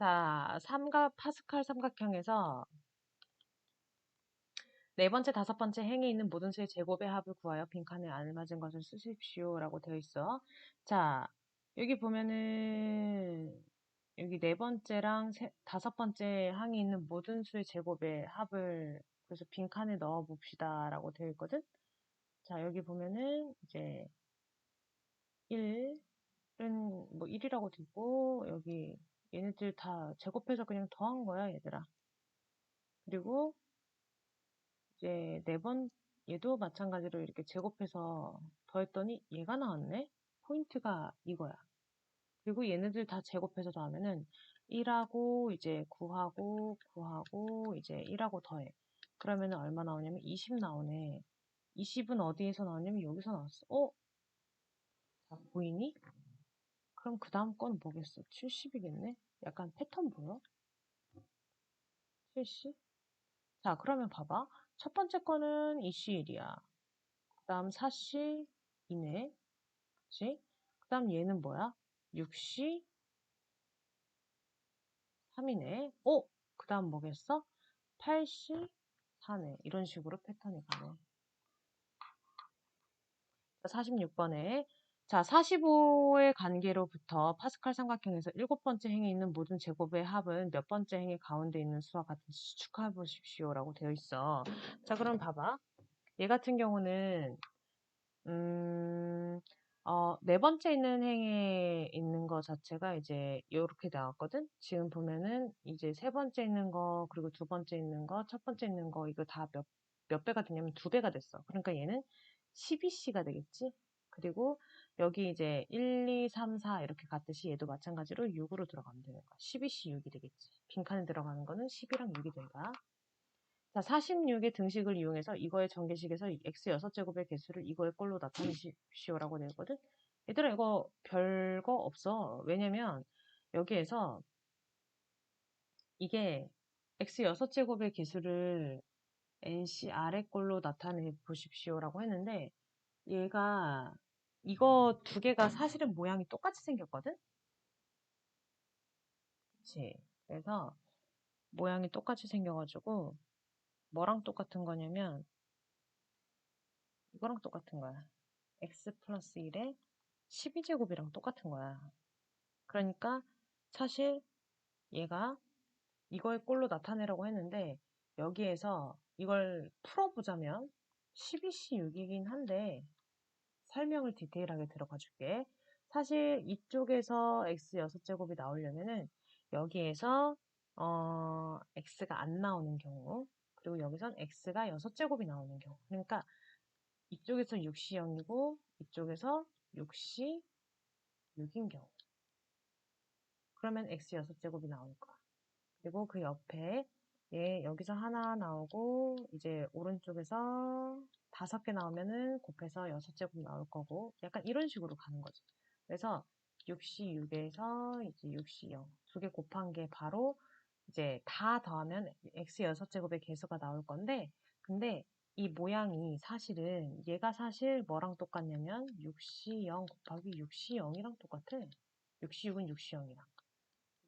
자, 삼각, 파스칼 삼각형에서 네 번째, 다섯 번째 행에 있는 모든 수의 제곱의 합을 구하여 빈칸에 알맞은 것을 쓰십시오. 라고 되어 있어. 자, 여기 보면은, 여기 네 번째랑 세- 다섯 번째 항에 있는 모든 수의 제곱의 합을 그래서 빈칸에 넣어 봅시다. 라고 되어 있거든. 자, 여기 보면은 이제 1은 뭐 1이라고 되어 있고, 여기 얘네들 다 제곱해서 그냥 더한 거야, 얘들아. 그리고 이제 네 번, 얘도 마찬가지로 이렇게 제곱해서 더했더니 얘가 나왔네? 포인트가 이거야. 그리고 얘네들 다 제곱해서 더하면은 1하고 이제 9하고 9하고 이제 1하고 더해. 그러면은 얼마 나오냐면 20 나오네. 20은 어디에서 나왔냐면 여기서 나왔어. 어? 자, 보이니? 그럼 그 다음 건 뭐겠어? 70이겠네? 약간 패턴 보여? 70? 자, 그러면 봐봐. 첫 번째 거는 이시1이야. 그 다음 4시 2네. 그치? 그 다음 얘는 뭐야? 6시 3이네. 어? 그 다음 뭐겠어? 8시 4네. 이런 식으로 패턴이 가네. 46번에 자, 45의 관계로부터 파스칼 삼각형에서 일곱 번째 행에 있는 모든 제곱의 합은 몇 번째 행의 가운데 있는 수와 같은지 추측해 보십시오. 라고 되어 있어. 자, 그럼 봐봐. 얘 같은 경우는, 음, 어, 네 번째 있는 행에 있는 거 자체가 이제 이렇게 나왔거든? 지금 보면은 이제 세 번째 있는 거, 그리고 두 번째 있는 거, 첫 번째 있는 거, 이거 다 몇, 몇 배가 되냐면 두 배가 됐어. 그러니까 얘는 12C가 되겠지? 그리고 여기 이제 1, 2, 3, 4 이렇게 갔듯이 얘도 마찬가지로 6으로 들어가면 되는 거야. 12C 6이 되겠지. 빈칸에 들어가는 거는 10이랑 6이 된다. 자, 46의 등식을 이용해서 이거의 전개식에서 x 6제곱의 개수를 이거의 꼴로 나타내십시오라고 되거든. 얘들아 이거 별거 없어. 왜냐면 여기에서 이게 x 6제곱의 개수를 nc 아래 꼴로 나타내 보십시오라고 했는데 얘가 이거 두 개가 사실은 모양이 똑같이 생겼거든? 그치? 그래서 모양이 똑같이 생겨가지고 뭐랑 똑같은 거냐면 이거랑 똑같은 거야. x 플러스 1에 12제곱이랑 똑같은 거야. 그러니까 사실 얘가 이거의 꼴로 나타내라고 했는데 여기에서 이걸 풀어보자면 12C6이긴 한데 설명을 디테일하게 들어가 줄게. 사실 이쪽에서 x 6제곱이 나오려면은 여기에서 어, x가 안 나오는 경우 그리고 여기선 x가 6제곱이 나오는 경우 그러니까 이쪽에서 6시 0이고 이쪽에서 6시 6인 경우 그러면 x 6제곱이 나올 거야. 그리고 그 옆에 얘 여기서 하나 나오고 이제 오른쪽에서 다섯 개 나오면은 곱해서 여섯 제곱 나올 거고 약간 이런 식으로 가는 거지. 그래서 6시 6에서 이제 6시 0두 개 곱한 게 바로 이제 다 더하면 x 여섯 제곱의 개수가 나올 건데 근데 이 모양이 사실은 얘가 사실 뭐랑 똑같냐면 6시 0 곱하기 6시 0이랑 똑같아. 6시 6은 6시 0이랑.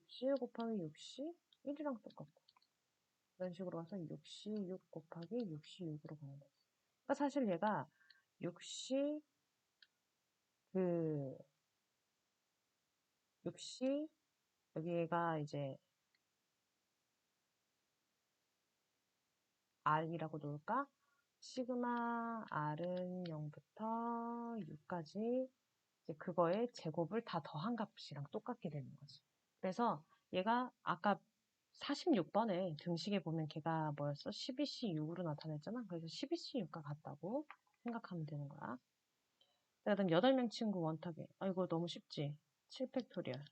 6시 1 곱하기 6시 1이랑 똑같고. 이런 식으로 가서 6시 6 곱하기 6시 6으로 가는 거지. 그러니까 사실 얘가 6시 그 6시 여기가 이제 R이라고 놓을까? 시그마 R은 0부터 6까지 이제 그거의 제곱을 다 더한 값이랑 똑같게 되는 거지. 그래서 얘가 아까 46번에 등식에 보면 걔가 뭐였어? 12C 6으로 나타냈잖아. 그래서 12C 6과 같다고 생각하면 되는 거야. 그 다음 8명 친구 원탑에. 아, 이거 너무 쉽지? 7팩토리얼.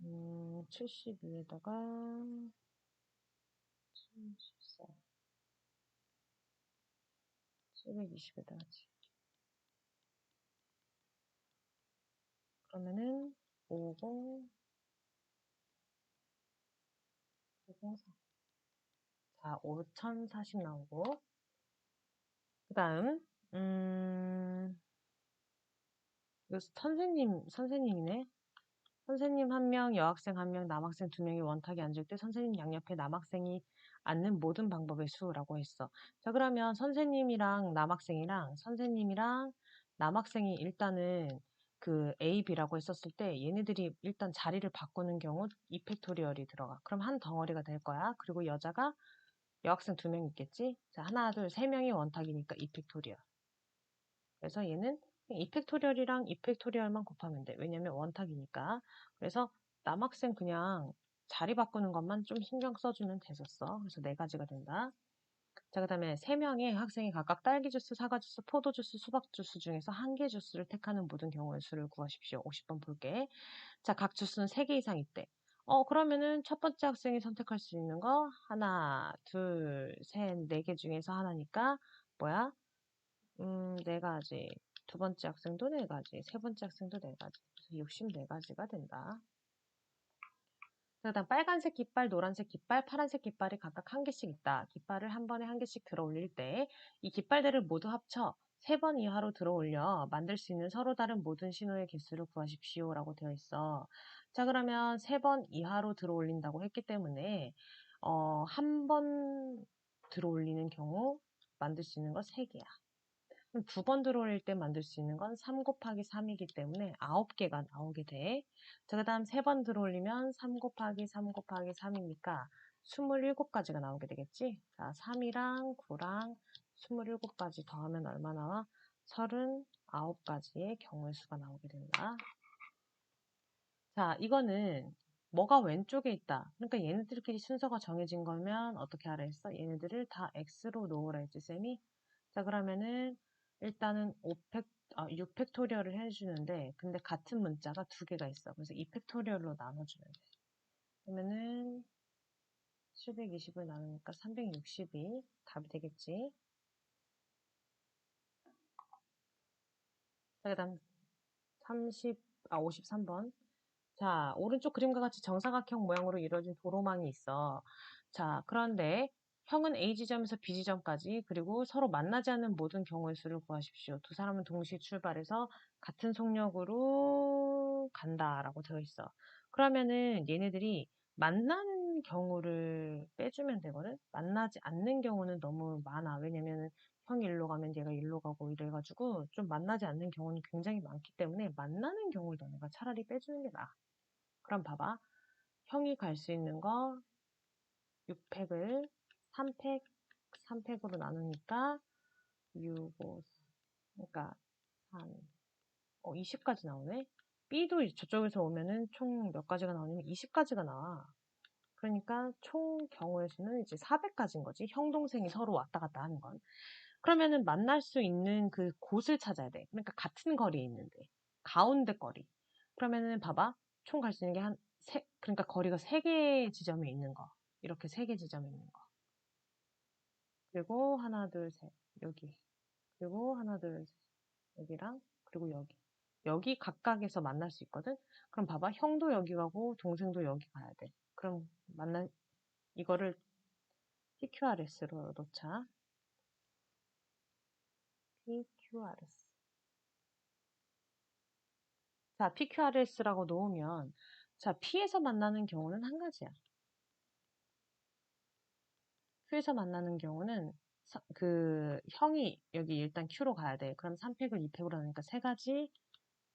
음, 72에다가 74. 720에다가 지 그러면은 50 504. 자, 5040 나오고 그 다음 음 이거 선생님 선생님이네 선생님 한 명, 여학생 한 명, 남학생 두 명이 원탁에 앉을 때 선생님 양옆에 남학생이 앉는 모든 방법의 수라고 했어. 자, 그러면 선생님이랑 남학생이랑 선생님이랑 남학생이 일단은 그 A, B라고 했었을 때 얘네들이 일단 자리를 바꾸는 경우 이펙토리얼이 들어가. 그럼 한 덩어리가 될 거야. 그리고 여자가 여학생 두 명 있겠지? 자, 하나, 둘, 세 명이 원탁이니까 이펙토리얼. 그래서 얘는 이펙토리얼이랑 이펙토리얼만 곱하면 돼. 왜냐면 원탁이니까. 그래서 남학생 그냥 자리 바꾸는 것만 좀 신경 써주면 됐었어. 그래서 네 가지가 된다. 자, 그 다음에 세 명의 학생이 각각 딸기 주스, 사과 주스, 포도 주스, 수박 주스 중에서 한 개 주스를 택하는 모든 경우의 수를 구하십시오. 50번 볼게. 자, 각 주스는 세개 이상 있대. 어, 그러면은 첫 번째 학생이 선택할 수 있는 거 하나, 둘, 셋, 네 개 중에서 하나니까 뭐야? 음, 네 가지. 두 번째 학생도 네 가지. 세 번째 학생도 네 가지. 그래서 64가지가 된다. 그다음 빨간색 깃발, 노란색 깃발, 파란색 깃발이 각각 한 개씩 있다. 깃발을 한 번에 한 개씩 들어 올릴 때 이 깃발들을 모두 합쳐 세 번 이하로 들어 올려 만들 수 있는 서로 다른 모든 신호의 개수를 구하십시오 라고 되어 있어. 자 그러면 세 번 이하로 들어 올린다고 했기 때문에 어, 한 번 들어 올리는 경우 만들 수 있는 거 세개야 두 번 들어올릴 때 만들 수 있는 건 3 곱하기 3이기 때문에 9개가 나오게 돼. 자, 그 다음 세 번 들어올리면 3 곱하기 3 곱하기 3이니까 27가지가 나오게 되겠지? 자, 3이랑 9랑 27가지 더하면 얼마 나와? 39가지의 경우의 수가 나오게 된다. 자, 이거는 뭐가 왼쪽에 있다. 그러니까 얘네들끼리 순서가 정해진 거면 어떻게 하라 했어? 얘네들을 다 X로 놓으라 했지, 쌤이? 자, 그러면은 일단은 5팩, 아, 6팩토리얼을 해주는데 근데 같은 문자가 두 개가 있어. 그래서 2팩토리얼로 나눠주면 돼. 그러면은 720을 나누니까 360이 답이 되겠지. 자, 그 다음 30, 아, 53번. 자, 오른쪽 그림과 같이 정사각형 모양으로 이루어진 도로망이 있어. 자, 그런데 형은 A 지점에서 B 지점까지 그리고 서로 만나지 않는 모든 경우의 수를 구하십시오. 두 사람은 동시에 출발해서 같은 속력으로 간다라고 되어 있어. 그러면은 얘네들이 만나는 경우를 빼주면 되거든. 만나지 않는 경우는 너무 많아. 왜냐면은 형이 일로 가면 얘가 일로 가고 이래가지고 좀 만나지 않는 경우는 굉장히 많기 때문에 만나는 경우를 너네가 차라리 빼주는 게 나아. 그럼 봐봐. 형이 갈 수 있는 거 6팩을 3팩, 3팩으로 나누니까 6, 5, 그러니까 한 어, 20까지 나오네. B도 저쪽에서 오면은 총 몇 가지가 나오냐면 20가지가 나와. 그러니까 총 경우의 수는 이제 400가지인 거지. 형, 동생이 서로 왔다 갔다 하는 건. 그러면은 만날 수 있는 그 곳을 찾아야 돼. 그러니까 같은 거리에 있는데. 가운데 거리. 그러면은 봐봐. 총 갈 수 있는 게 한, 세, 그러니까 거리가 3개 지점에 있는 거. 이렇게 3개 지점에 있는 거. 그리고 하나, 둘, 셋. 여기. 그리고 하나, 둘, 셋. 여기랑, 그리고 여기. 여기 각각에서 만날 수 있거든? 그럼 봐봐. 형도 여기 가고, 동생도 여기 가야 돼. 그럼 만나, 이거를 PQRS로 놓자. PQRS. 자, PQRS라고 놓으면, 자, P에서 만나는 경우는 한 가지야. Q에서 만나는 경우는 그 형이 여기 일단 Q로 가야 돼. 그럼 3팩을 2팩으로 하니까 3가지,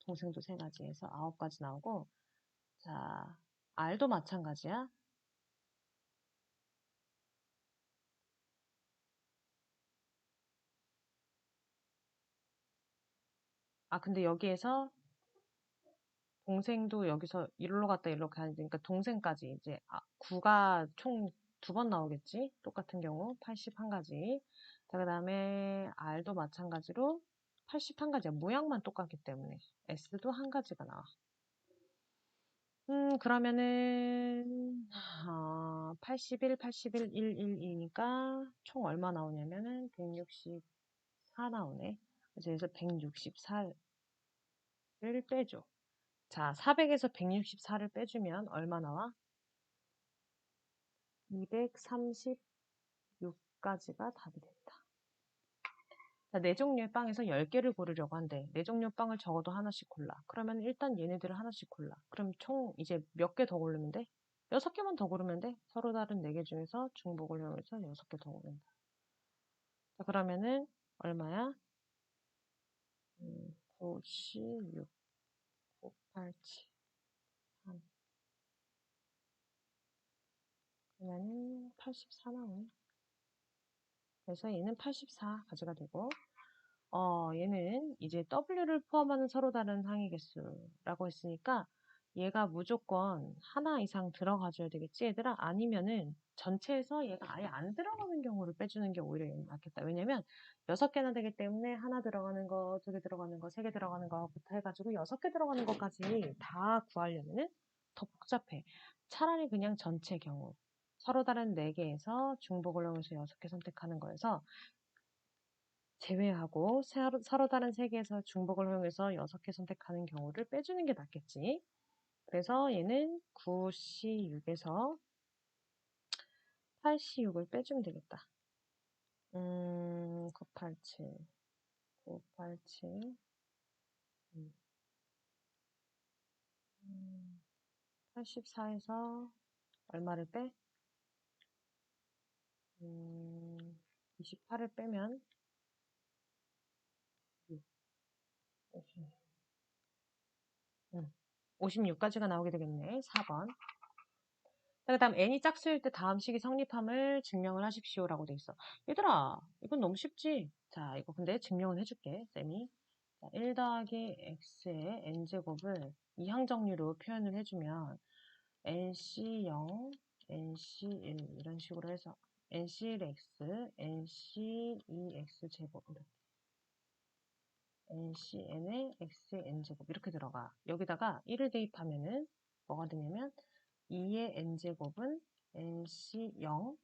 동생도 3가지 해서 9가지 나오고 자, R도 마찬가지야. 아, 근데 여기에서 동생도 여기서 이리로 갔다 이리로 가야 되니까 동생까지 이제 9가 총 두 번 나오겠지? 똑같은 경우 81가지. 자, 그 다음에 R도 마찬가지로 81가지야. 모양만 똑같기 때문에 S도 한 가지가 나와. 음, 그러면은 어, 81, 81, 112니까 총 얼마 나오냐면은 164 나오네. 그래서 164를 빼줘. 자, 400에서 164를 빼주면 얼마 나와? 236가지가 답이 된다. 자, 네 종류의 빵에서 10개를 고르려고 한대. 네 종류 빵을 적어도 하나씩 골라. 그러면 일단 얘네들을 하나씩 골라. 그럼 총 이제 몇 개 더 고르면 돼? 6개만 더 고르면 돼. 서로 다른 4개 중에서 중복을 이용해서 6개 더 고른다. 자, 그러면은 얼마야? 음, 9, 16, 9, 8, 7, 3. 그러면은 84 나오네. 그래서 얘는 84 가지가 되고, 어, 얘는 이제 W를 포함하는 서로 다른 상위 개수라고 했으니까 얘가 무조건 하나 이상 들어가줘야 되겠지, 얘들아? 아니면은 전체에서 얘가 아예 안 들어가는 경우를 빼주는 게 오히려 낫겠다. 왜냐면 여섯 개나 되기 때문에 하나 들어가는 거, 두 개 들어가는 거, 세 개 들어가는 거부터 해가지고 여섯 개 들어가는 것까지 다 구하려면은 더 복잡해. 차라리 그냥 전체 경우. 서로 다른 4개에서 중복을 이용해서 6개 선택하는 거여서 제외하고 서로, 다른 3개에서 중복을 이용해서 6개 선택하는 경우를 빼주는 게 낫겠지. 그래서 얘는 9C6에서 8C6을 빼주면 되겠다. 음, 987, 987, 음. 84에서 얼마를 빼? 음, 28을 빼면 50, 음, 56까지가 나오게 되겠네. 4번. 그 다음 n이 짝수일 때 다음 식이 성립함을 증명을 하십시오 라고 돼 있어. 얘들아, 이건 너무 쉽지? 자, 이거 근데 증명은 해줄게, 쌤이. 자, 1 더하기 x의 n제곱을 이항정리로 표현을 해주면 nc0, nc1 이런 식으로 해서 nc1x, nc2x 제곱 이렇게 ncn의 x의 n제곱 이렇게 들어가. 여기다가 1을 대입하면은 뭐가 되냐면 2의 n제곱은 nc0,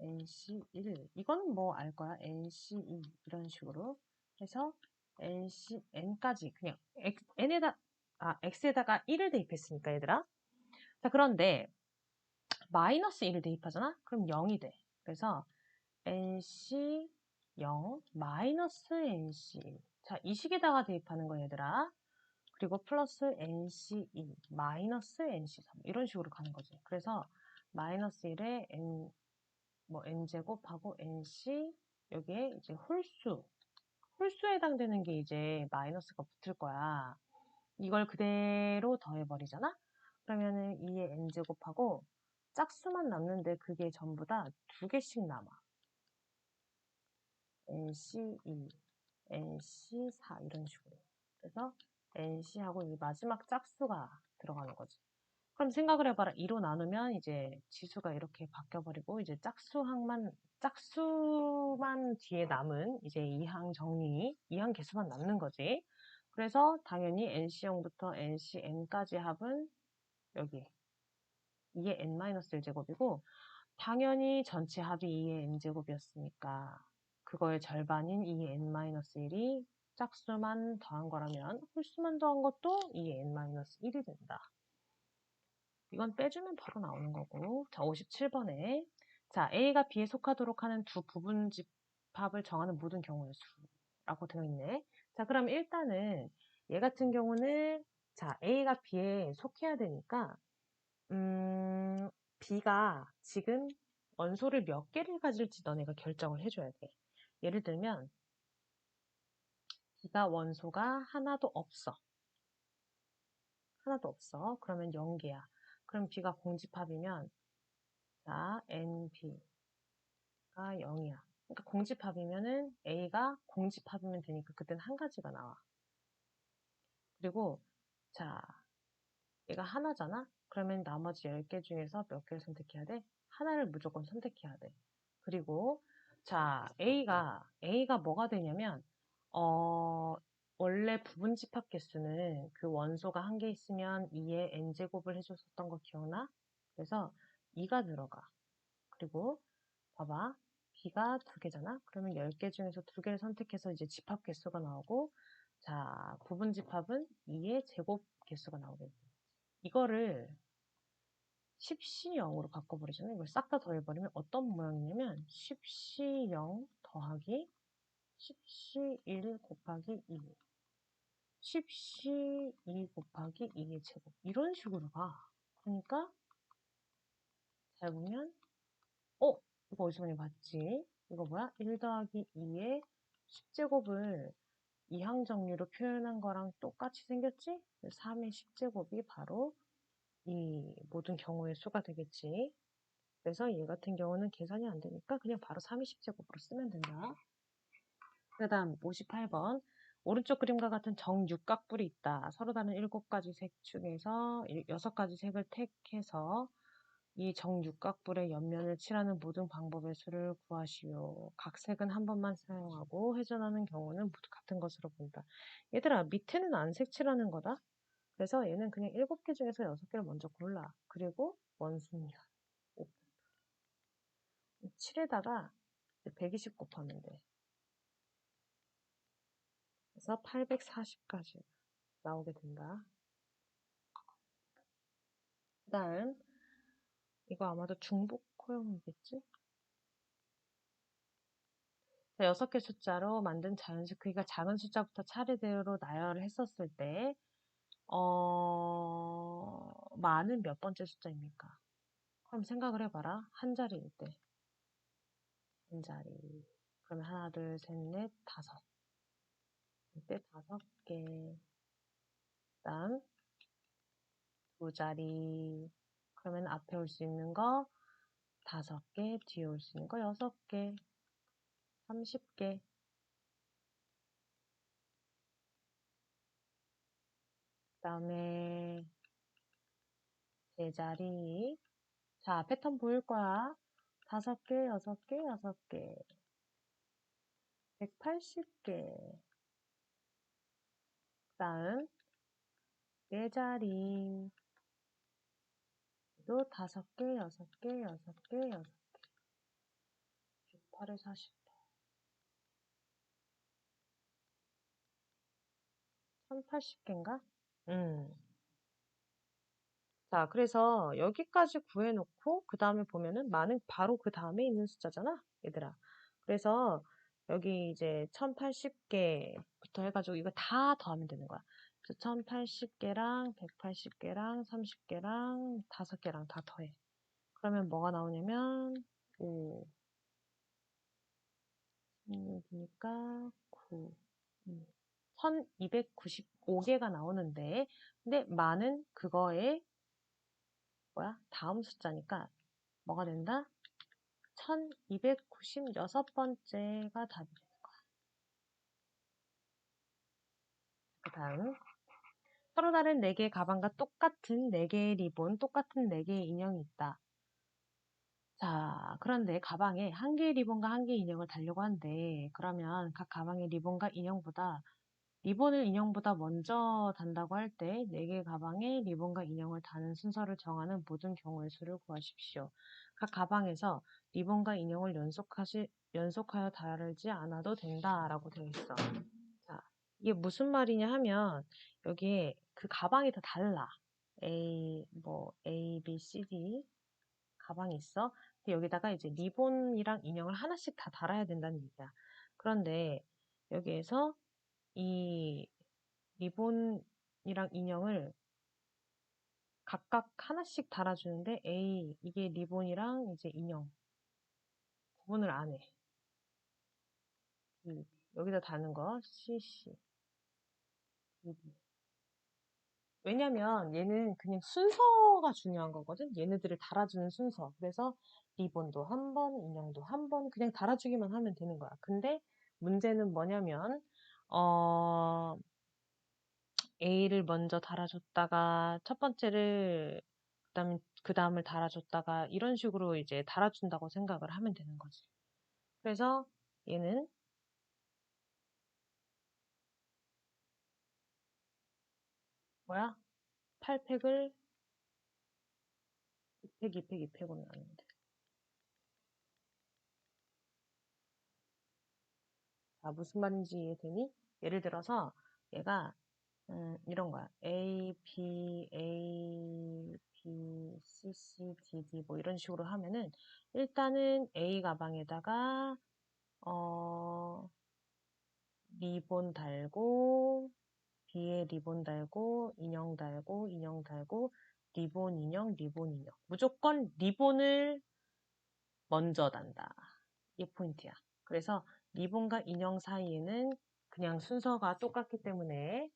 nc1 이건 뭐 알 거야. nc2 이런 식으로 해서 nc, n까지 그냥 x, n에다 아 x에다가 1을 대입했으니까 얘들아. 자 그런데 마이너스 1을 대입하잖아? 그럼 0이 돼. 그래서 nc 0 마이너스 nc 자, 이 식에다가 대입하는 거 얘들아. 그리고 플러스 nc2 마이너스 nc3 이런 식으로 가는 거지. 그래서 마이너스 1에 n 뭐 n제곱하고 nc 여기에 이제 홀수 홀수에 해당되는 게 이제 마이너스가 붙을 거야. 이걸 그대로 더해버리잖아? 그러면은 2의 n제곱하고 짝수만 남는데 그게 전부 다 두 개씩 남아. nc2, nc4 이런 식으로. 그래서 NC하고 이 마지막 짝수가 들어가는 거지. 그럼 생각을 해봐라. 2로 나누면 이제 지수가 이렇게 바뀌어버리고 이제 짝수항만 짝수만 뒤에 남은 이제 이항 정리, 이항 개수만 남는 거지. 그래서 당연히 NC0부터 NCN까지 합은 여기 2의 n-1제곱이고 당연히 전체 합이 2의 n제곱이었으니까 그거의 절반인 2의 n-1이 짝수만 더한 거라면 홀수만 더한 것도 2의 n-1이 된다. 이건 빼주면 바로 나오는 거고 자 57번에 자 A가 B에 속하도록 하는 두 부분 집합을 정하는 모든 경우의 수라고 되어 있네. 자 그럼 일단은 얘 같은 경우는 자 A가 B에 속해야 되니까 음, B가 지금 원소를 몇 개를 가질지 너네가 결정을 해줘야 돼. 예를 들면 B가 원소가 하나도 없어. 하나도 없어. 그러면 0개야. 그럼 B가 공집합이면 자, NB가 0이야. 그러니까 공집합이면은 A가 공집합이면 되니까 그때는 한 가지가 나와. 그리고 자, 얘가 하나잖아? 그러면 나머지 10개 중에서 몇 개를 선택해야 돼? 하나를 무조건 선택해야 돼. 그리고 자, A가 A가 뭐가 되냐면 어, 원래 부분 집합 개수는 그 원소가 한 개 있으면 2의 n제곱을 해줬었던 거 기억나? 그래서 2가 들어가. 그리고 봐봐. b가 두 개잖아? 그러면 10개 중에서 두 개를 선택해서 이제 집합 개수가 나오고 자, 부분 집합은 2의 제곱 개수가 나오게 돼. 이거를 10C 0으로 바꿔버리잖아요. 이걸 싹 다 더해버리면 어떤 모양이냐면 10C 0 더하기 10시 1 곱하기 2. 10시 2 곱하기 2의 제곱. 이런 식으로 봐. 그러니까 잘 보면 어? 이거 어디서 많이 봤지? 이거 뭐야? 1 더하기 2의 10제곱을 이항 정리로 표현한 거랑 똑같이 생겼지? 3의 10제곱이 바로 이 모든 경우의 수가 되겠지. 그래서 얘 같은 경우는 계산이 안 되니까 그냥 바로 3의 10제곱으로 쓰면 된다. 그 다음 58번 오른쪽 그림과 같은 정육각뿔이 있다. 서로 다른 7가지 색 중에서 6가지 색을 택해서 이 정육각뿔의 옆면을 칠하는 모든 방법의 수를 구하시오. 각 색은 한 번만 사용하고 회전하는 경우는 모두 같은 것으로 본다. 얘들아 밑에는 안 색칠하는 거다. 그래서 얘는 그냥 7개 중에서 6개를 먼저 골라. 그리고 원순면 7에다가 120 곱하면 돼. 그래서 840까지 나오게 된다. 그 다음 이거 아마도 중복 허용이겠지? 자, 6개 숫자로 만든 자연 수 크기가 작은 숫자부터 차례대로 나열을 했었을 때 어... 많은 몇 번째 숫자입니까? 그럼 생각을 해봐라. 한 자리일 때. 한 자리. 그러면 하나, 둘, 셋, 넷, 다섯. 이때 다섯 개. 다음 두 자리. 그러면 앞에 올 수 있는 거 다섯 개, 뒤에 올 수 있는 거 여섯 개, 30개. 다음에 제자리. 자, 패턴 보일 거야. 다섯 개, 여섯 개, 여섯 개. 180개. 그 다음, 네 자리. 또 다섯 개, 여섯 개, 여섯 개, 여섯 개. 6, 8에 48. 1080개인가? 음. 자, 그래서 여기까지 구해 놓고 그 다음에 보면은 많은 바로 그 다음에 있는 숫자잖아, 얘들아. 그래서 여기 이제 1080개부터 해가지고 이거 다 더하면 되는 거야. 그래서 1080개랑 180개랑 30개랑 5개랑 다 더해. 그러면 뭐가 나오냐면 5 16이니까 9 음. 1295개가 나오는데 근데 많은 그거에 뭐야? 다음 숫자니까 뭐가 된다? 1296번째가 답이 되는 거야. 그 다음 서로 다른 4개의 가방과 똑같은 4개의 리본, 똑같은 4개의 인형이 있다. 자, 그런데 가방에 한 개의 리본과 한 개의 인형을 달려고 한대. 그러면 각 가방의 리본과 인형보다 리본을 인형보다 먼저 단다고 할 때 4개의 가방에 리본과 인형을 다는 순서를 정하는 모든 경우의 수를 구하십시오. 각 가방에서 리본과 인형을 연속하시, 연속하여 달지 않아도 된다라고 되어 있어. 자, 이게 무슨 말이냐 하면 여기에 그 가방이 다 달라. A, 뭐, A, B, C, D 가방이 있어. 여기다가 이제 리본이랑 인형을 하나씩 다 달아야 된다는 얘기야. 그런데 여기에서 이 리본이랑 인형을 각각 하나씩 달아주는데 A, 이게 리본이랑 이제 인형 구분을 안 해. 여기다 다는 거 CC 왜냐면 얘는 그냥 순서가 중요한 거거든. 얘네들을 달아주는 순서. 그래서 리본도 한 번, 인형도 한 번 그냥 달아주기만 하면 되는 거야. 근데 문제는 뭐냐면 어 A를 먼저 달아 줬다가 첫 번째를 그다음 그 다음을 달아 줬다가 이런 식으로 이제 달아 준다고 생각을 하면 되는 거지. 그래서 얘는 뭐야? 8 팩을 2 팩, 2 팩, 2 팩으로 나누 자, 무슨 말인지 이해되니? 예를 들어서 얘가 음, 이런 거야. A, B, A, B, C, C, D, D 뭐 이런 식으로 하면은 일단은 A 가방에다가 어 리본 달고 B에 리본 달고 인형 달고 인형 달고 리본 인형 리본 인형 무조건 리본을 먼저 단다. 이게 포인트야. 그래서 리본과 인형 사이에는 그냥 순서가 똑같기 때문에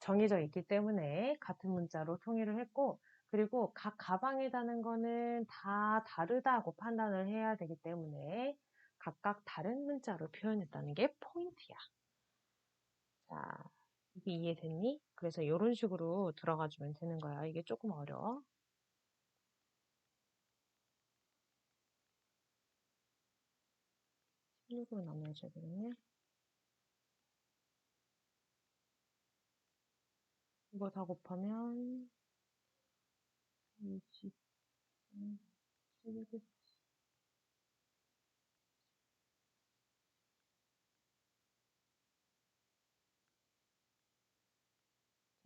정해져 있기 때문에 같은 문자로 통일을 했고 그리고 각 가방에 다는 거는 다 다르다고 판단을 해야 되기 때문에 각각 다른 문자로 표현했다는 게 포인트야. 자, 이게 이해됐니? 그래서 이런 식으로 들어가 주면 되는 거야. 이게 조금 어려워. 실력으로 나눠줘야 되겠네. 이거 다 곱하면 20, 700,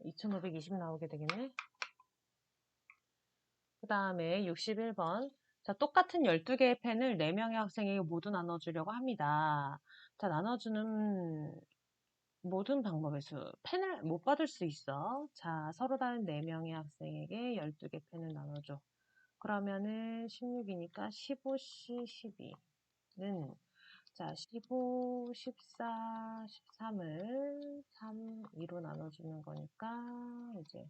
2520 나오게 되겠네. 그 다음에 61번. 자, 똑같은 12개의 펜을 4명의 학생에게 모두 나눠주려고 합니다. 자, 나눠주는 모든 방법에서 펜을 못 받을 수 있어. 자, 서로 다른 4명의 학생에게 12개 펜을 나눠줘. 그러면은 16이니까 15C, 12는 자, 15, 14, 13을 3, 2로 나눠주는 거니까 이제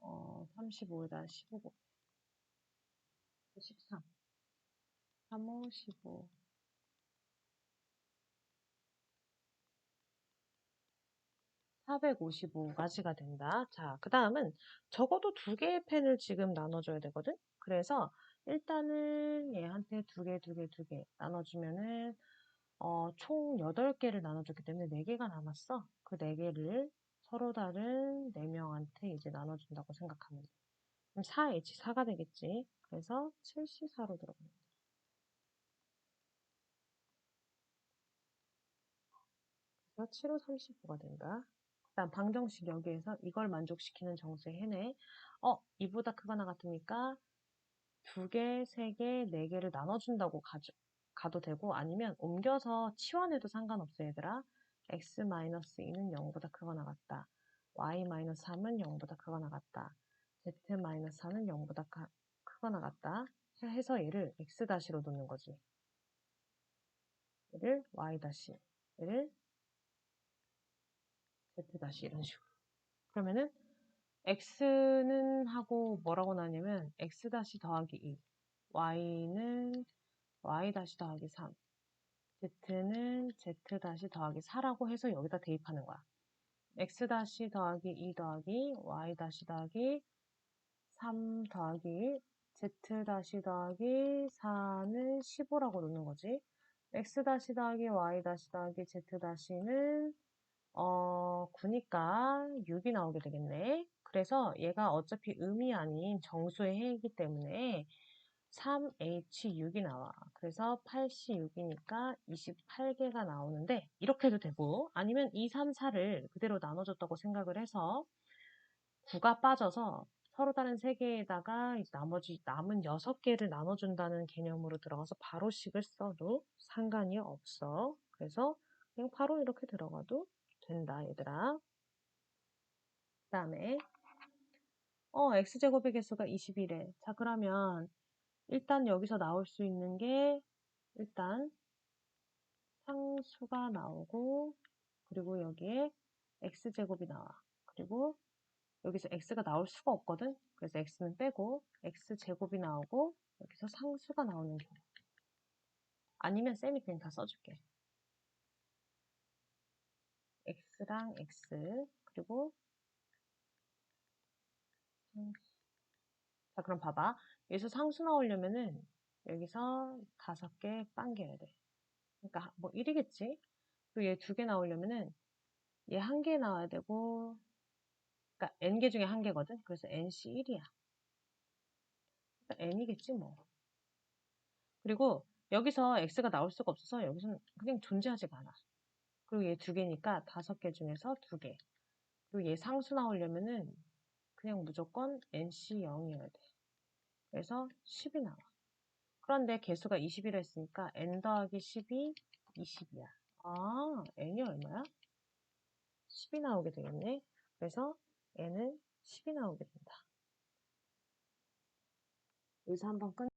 어, 35에다 15 곱해. 13. 3, 5, 15. 455가지가 된다. 자, 그 다음은 적어도 두 개의 펜을 지금 나눠줘야 되거든? 그래서 일단은 얘한테 두 개, 두 개, 두 개 나눠주면은 어, 총 8개를 나눠줬기 때문에 4개가 남았어. 그 4개를 서로 다른 4명한테 이제 나눠준다고 생각하면 돼. 그럼 4H4가 되겠지. 그래서 7C4로 들어갑니다. 그래서 7, 5, 39가 된다. 다음 방정식 여기에서 이걸 만족시키는 정수의 해내. 어, 이보다 크거나 같으니까 두 개, 세 개, 네 개를 나눠준다고 가죠, 가도 되고 아니면 옮겨서 치환해도 상관없어 얘들아. x-2는 0보다 크거나 같다. y-3은 0보다 크거나 같다. Z-4는 0보다 크거나 같다. 해서 얘를 x-로 놓는 거지. 얘를 y-, 얘를 z 이런 식으로. 그러면은 x는 하고 뭐라고 나냐면 x 다시 더하기 2, y는 y 다시 더하기 3, z는 z 다시 더하기 4라고 해서 여기다 대입하는 거야. x 다시 더하기 2 더하기 y 다시 더하기 3 더하기 z 다시 더하기 4는 15라고 놓는 거지. x 다시 더하기 y 다시 더하기 z 다시는 어, 9니까 6이 나오게 되겠네. 그래서 얘가 어차피 음이 아닌 정수의 해이기 때문에 3H6이 나와. 그래서 8C6이니까 28개가 나오는데 이렇게 해도 되고 아니면 2, 3, 4를 그대로 나눠줬다고 생각을 해서 9가 빠져서 서로 다른 3개에다가 나머지 남은 6개를 나눠준다는 개념으로 들어가서 바로식을 써도 상관이 없어. 그래서 그냥 바로 이렇게 들어가도 된다, 얘들아. 그 다음에 어, x제곱의 개수가 21에. 자, 그러면 일단 여기서 나올 수 있는 게 일단 상수가 나오고 그리고 여기에 x제곱이 나와. 그리고 여기서 x가 나올 수가 없거든. 그래서 x는 빼고 x제곱이 나오고 여기서 상수가 나오는 경우. 아니면 쌤이 그냥 다 써줄게. x랑 x 그리고 자 그럼 봐봐 여기서 상수 나오려면은 여기서 다섯 개 빵개야 돼 그러니까 뭐 1이겠지 그리고 얘 두 개 나오려면은 얘 한 개 나와야 되고 그러니까 n개 중에 한 개거든 그래서 nc 1이야 그러니까 n이겠지 뭐 그리고 여기서 x가 나올 수가 없어서 여기서는 그냥 존재하지가 않아 그리고 얘 두 개니까 다섯 개 중에서 두 개. 그리고 얘 상수 나오려면은 그냥 무조건 NC 0이어야 돼. 그래서 10이 나와. 그런데 개수가 20이라 했으니까 N 더하기 10이 20이야. 아, n이 얼마야? 10이 나오게 되겠네. 그래서 n은 10이 나오게 된다. 여기서 한번 끝.